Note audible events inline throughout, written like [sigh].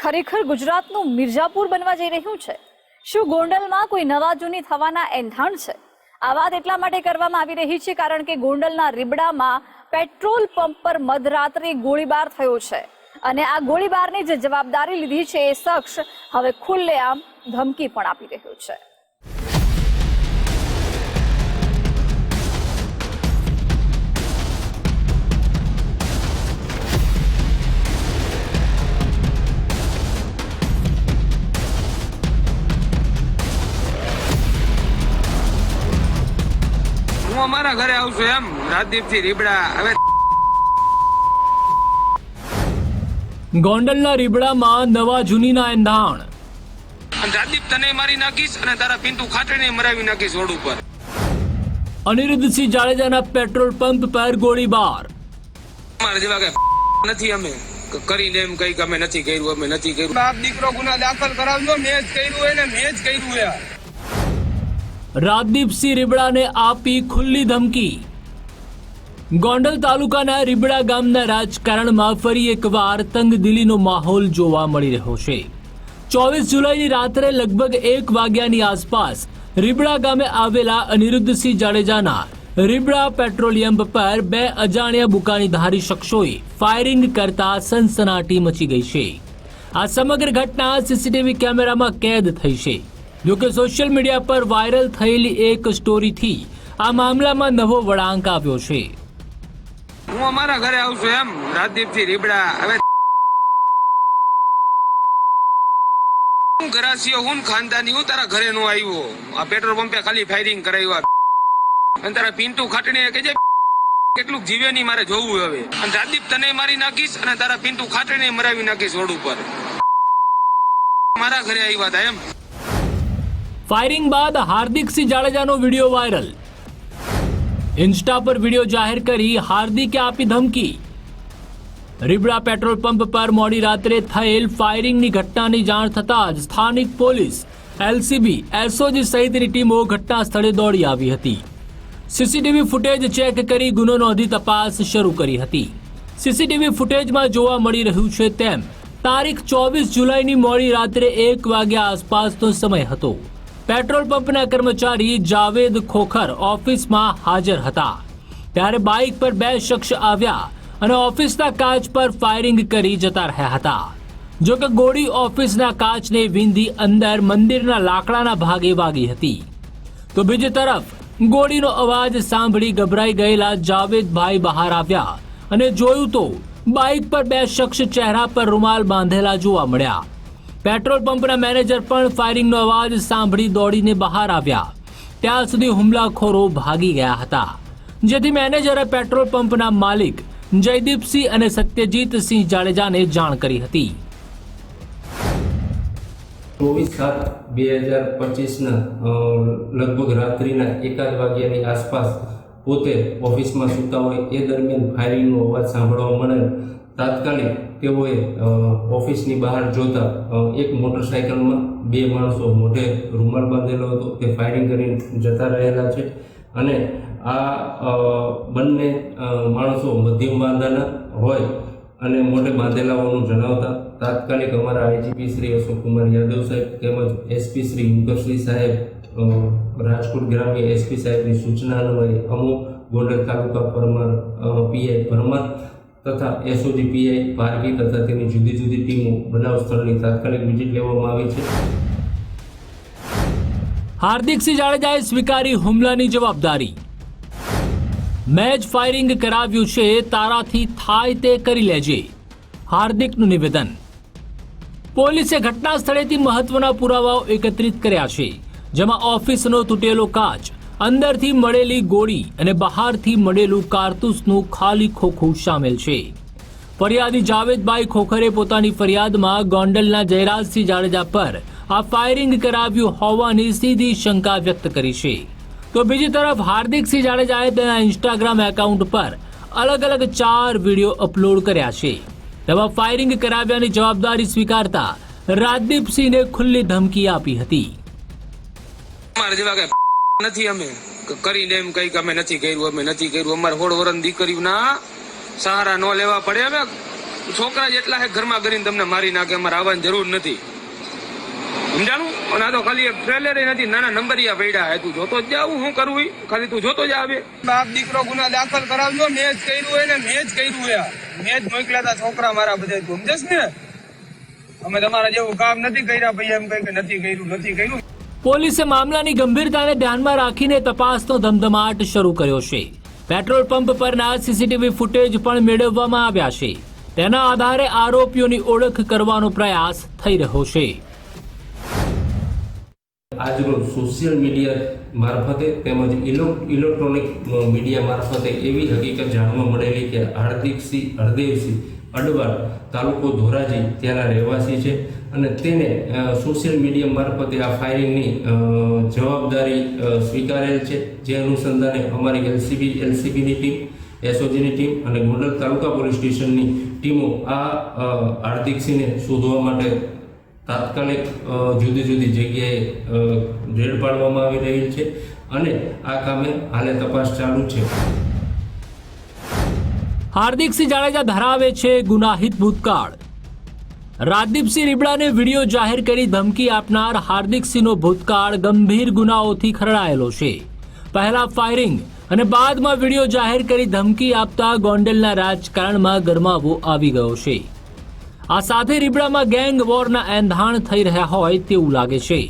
ખરેખર ગુજરાતનું મિર્ઝાપુર બનવા જઈ રહ્યું છે? શું ગોંડલમાં કોઈ નવા જૂની થવાના એંધાણ છે? આ વાત એટલા માટે કરવામાં આવી રહી છે કારણ કે ગોંડલના રીબડામાં પેટ્રોલ પંપ પર મધરાત્રે ગોળીબાર થયો છે. અને આ ગોળીબારની જે જવાબદારી લીધી છે એ શખ્સ હવે ખુલ્લેઆમ ધમકી પણ આપી રહ્યો છે. અમારા ઘરે આવશું એમ. રાજદીપથી રીબડા. હવે ગોંડલના રીબડામાં નવા જૂનીના એંધાણ. રાજદીપ તને મારી નાખીશ અને તારા પિંતુ ખાતરીને મરાવી નાખીશ રોડ ઉપર. અનિરુદ્ધસિંહ જાડેજાના પેટ્રોલ પંપ પર ગોળીબાર. મારા જેવા કઈ [laughs] નથી અમે. કરી લે એમ કઈ અમે નથી કર્યું અમે નથી કર્યું. બાપ દીકરો ગુના દાખલ કરાવજો મેં જ કર્યું એને મેં જ કર્યું હોય રાજદીપસિંહ રીબડાને આપી ખુલ્લી ધમકી. ગોંડલ તાલુકાના રીબડા ગામના રાજકારણમાં ફરી એકવાર તંગદિલીનો માહોલ જોવા મળી રહ્યો છે. ચોવીસ જુલાઈની રાત્રે લગભગ એક વાગ્યાની આસપાસ રીબડા ગામે આવેલા અનિરુદ્ધસિંહ જાડેજાના રીબડા પેટ્રોલિયમ પર બે અજાણ્યા બુકાનીધારી શખ્સોએ ફાયરિંગ કરતા સનસનાટી મચી ગઈ છે. આ સમગ્ર ઘટના સીસીટીવી કેમેરામાં કેદ થઈ છે. જોકે સોશિયલ મીડિયા પર વાયરલ થયેલી એક સ્ટોરીથી આ મામલામાં નવો વળાંક આવ્યો છે. હું અમારા ઘરે આવશું એમ. રાજદીપથી રીબડા. હવે હું ગરાસીઓ હું ખાનદાની, હું તારા ઘરે નો આવ્યો. આ પેટ્રોલ પંપે ખાલી ફાયરિંગ કરાવ્યા અને તારા પિન્ટુ ખાટડીને કહેજે કેટલું જીવે નહીં મારે જોવું હવે. અને રાજદીપ તને મારી નાખીશ અને તારા પિન્ટુ ખાટણી મરાવી નાખીશ રોડ ઉપર. મારા ઘરે આવ્યા હતા એમ. ફાયરિંગ બાદ હાર્દિકસિંહ જાડેજાનો વીડિયો વાયરલ. ઇન્સ્ટા પર વીડિયો જાહેર કરી હાર્દિકે આપી ધમકી. રીબડા પેટ્રોલ પંપ પર મોડી રાત્રે થયેલ ફાયરિંગની ઘટનાની જાણ થતાં જ સ્થાનિક પોલીસ, એલસીબી, એસઓજી સહિતની ટીમો ઘટના સ્થળે દોડી આવી હતી. સીસીટીવી ફૂટેજ ચેક કરી ગુનો નોંધી તપાસ શરૂ કરી હતી. સીસીટીવી ફૂટેજમાં જોવા મળી રહ્યું છે તેમ, તારીખ ચોવીસ જુલાઈની મોડી રાત્રે એક વાગ્યા આસપાસનો સમય હતો. પેટ્રોલ પંપના કર્મચારી જાવેદ ખોખર ઓફિસમાં હાજર હતા. ત્યારે બાઇક પર બે શખ્સ આવ્યા અને ઓફિસના કાચ પર ફાયરિંગ કરી જતા રહ્યા હતા. જો કે ગોળી ઓફિસના કાચને વિંધી અંદર મંદિરના લાકડાના ભાગે વાગી હતી. તો બીજી તરફ, ગોળીનો અવાજ સાંભળી ગભરાઈ ગયેલા જાવેદભાઈ બહાર આવ્યા અને જોયું તો બાઇક પર બે શખ્સ ચહેરા પર રૂમાલ બાંધેલા જોવા મળ્યા. પેટ્રોલ પંપના મેનેજર પણ ફાયરિંગનો અવાજ સાંભળી દોડીને બહાર આવ્યા. ત્યાં સુધી હુમલાખોરો ભાગી ગયા હતા. જેથી મેનેજરે પેટ્રોલ પંપના માલિક જયદીપસિંહ અને સત્યજીતસિંહ જાડેજાને જાણ કરી હતી. ચોવીસ સાત બે હજાર પચીસના લગભગ રાત્રિના એકાદ વાગ્યાની આસપાસ પોતે ઓફિસમાં સૂતા હોય એ દરમિયાન ફાયરિંગનો અવાજ સાંભળવા મળે તાત્કાલિક તેઓએ ઓફિસની બહાર જોતા એક મોટરસાયકલમાં બે માણસો મોઢે રૂમાલ બાંધેલો હતો. તે ફાયરિંગ કરીને જતા રહેલા છે. અને આ બંને માણસો મધ્યમ બાંધાના હોય અને મોઢે બાંધેલા જણાવતા તાત્કાલિક અમારા આઈજીપી શ્રી અશોકકુમાર યાદવ સાહેબ તેમજ એસપી શ્રી મુકરશ્રી સાહેબ રાજકોટ ગ્રામ્ય એસપી સાહેબની સૂચના અન્વયે અમુક ગોંડલ તાલુકા પરમાર પીઆઈ પરમાર તથા એસઓજી પીઆઈ પારકી તથા તેની જુદી જુદી ટીમો બનાવ સ્થળની તાત્કાલિક વિઝિટ લેવામાં આવી છે. હાર્દિકસિંહ જાડેજાએ સ્વીકારી હુમલાની જવાબદારી. મેચ ફાયરિંગ કરાવ્યું છે, તારાથી થાય તે કરી લેજે. હાર્દિકનું નિવેદન. પોલીસે ઘટના સ્થળેથી મહત્વના પુરાવાઓ એકત્રિત કર્યા છે, જેમાં ઓફિસનો તૂટેલો કાચ અંદરથી મળેલી ગોળી અને બહારથી મળેલું કારતૂસનું ખાલી ખોખું સામેલ છે. ફરિયાદી જાવેદભાઈ ખોખરે પોતાની ફરિયાદમાં ગોંડલના જયરાજસિંહ જાડેજા પર આ ફાયરિંગ કરાવ્યું હોવાની સીધી શંકા વ્યક્ત કરી છે. તો બીજી તરફ હાર્દિકસિંહ જાડેજાએ તેના ઇન્સ્ટાગ્રામ એકાઉન્ટ પર અલગ અલગ ચાર વીડિયો અપલોડ કર્યા છે. તેમાં ફાયરિંગ કરાવ્યાની જવાબદારી સ્વીકારતા રાજદીપસિંહને ખુલ્લી ધમકી આપી હતી. નથી અમે. કરીને એમ કઈ અમે નથી કર્યું, અમે નથી કર્યું. અમારે હોળ વરણ દીકરીના સહારા ન લેવા પડે. અમે છોકરા જેટલા હે ઘરમાં કરીને તમને મારી નાખે, અમારે આવવાની જરૂર નથી. સમજાણું? અને આ તો ખાલી એક ટ્રેલર નથી, નાના નંબરિયા પડ્યા હે. તું જોતો જ જાવ શું કરવું ખાલી તું જોતો જ આવે. બાપ દીકરો ગુના દાખલ કરાવજો, મેં જ કર્યું હોય ને મેં જ કર્યું હોય. મેં જ મોકલ્યા હતા છોકરા મારા બધા તું સમજસ ને? અમે તમારા જેવું કામ નથી કર્યા ભાઈ એમ કઈ નથી કર્યું નથી કર્યું. પોલીસે મામલાની ગંભીરતાને ધ્યાનમાં રાખીને તપાસનો ધમધમાટ શરૂ કર્યો છે. પેટ્રોલ પંપ પરના સીસીટીવી ફૂટેજ પણ મેળવવામાં આવ્યા છે. તેના આધારે આરોપીઓની ઓળખ કરવાનો પ્રયાસ થઈ રહ્યો છે. આજરોજ સોશિયલ મીડિયા મારફતે તેમજ ઇલેક્ટ્રોનિક મીડિયા મારફતે એવી હકીકત જાણવા મળેલી કે હાર્દિકસિંહ, હરદેવસિંહ અડવાડ તાલુકો ધોરાજી ત્યાંના રહેવાસી છે અને તેને સોશિયલ મીડિયા મારફતે આ ફાયરિંગની જવાબદારી સ્વીકારેલ છે. જે અનુસંધાને અમારી એલસીબી એલસીબીની ટીમ એસઓજીની ટીમ અને ગોંડલ તાલુકા પોલીસ સ્ટેશનની ટીમો આ હાર્દિકસિંહને શોધવા માટે તાત્કાલિક જુદી જુદી જગ્યાએ રેડ પાડવામાં આવી રહી છે અને આ કામે હાલે તપાસ ચાલુ છે. હાર્દિકસિંહ જાડેજા ધરાવે છે ગુનાહિત ભૂતકાળ. રાજદીપસિંહ રીબડાને વીડિયો જાહેર કરી ધમકી આપનાર હાર્દિકસિંહનો ભૂતકાળ ગંભીર ગુનાઓથી ખરડાયેલો છે. પહેલા ફાયરિંગ અને બાદમાં વીડિયો જાહેર કરી ધમકી આપતા ગોંડલના રાજકારણમાં ગરમાવો આવી ગયો છે. આ સાથે રીબડામાં ગેંગ વોરના એંધાણ થઈ રહ્યા હોય તેવું લાગે છે.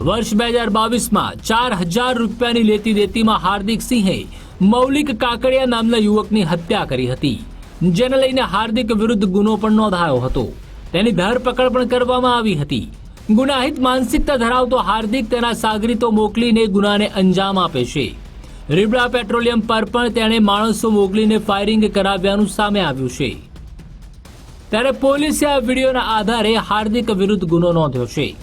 વર્ષ બે હજાર બાવીસમાં ચાર હજાર રૂપિયાની લેતી દેતીમાં હાર્દિક સિંહે મૌલિક કાકડિયા નામના યુવકની હત્યા કરી હતી. જેને લઈને હાર્દિક વિરુદ્ધ ગુનો પણ નોંધાયો હતો. તેની ધરપકડ પણ કરવામાં આવી હતી. ગુનાહિત માનસિકતા ધરાવતો હાર્દિક તેના સાગરીતો મોકલીને ગુનાને અંજામ આપે છે. રીબડા પેટ્રોલિયમ પર પણ તેણે માણસો મોકલીને ફાયરિંગ કરાવ્યાનું સામે આવ્યું છે. ત્યારે પોલીસે આ વિડીયોના આધારે હાર્દિક વિરુદ્ધ ગુનો નોંધ્યો છે.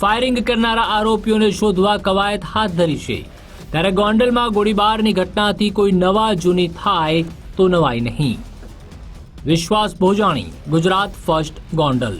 ફાયરિંગ કરનારા આરોપીઓને શોધવા કવાયત હાથ ધરી છે. ત્યારે ગોંડલમાં ગોળીબારની ઘટનાથી કોઈ નવા જૂની થાય તો નવાઈ નહીં. વિશ્વાસ ભોજાણી, ગુજરાત ફર્સ્ટ ગોંડલ.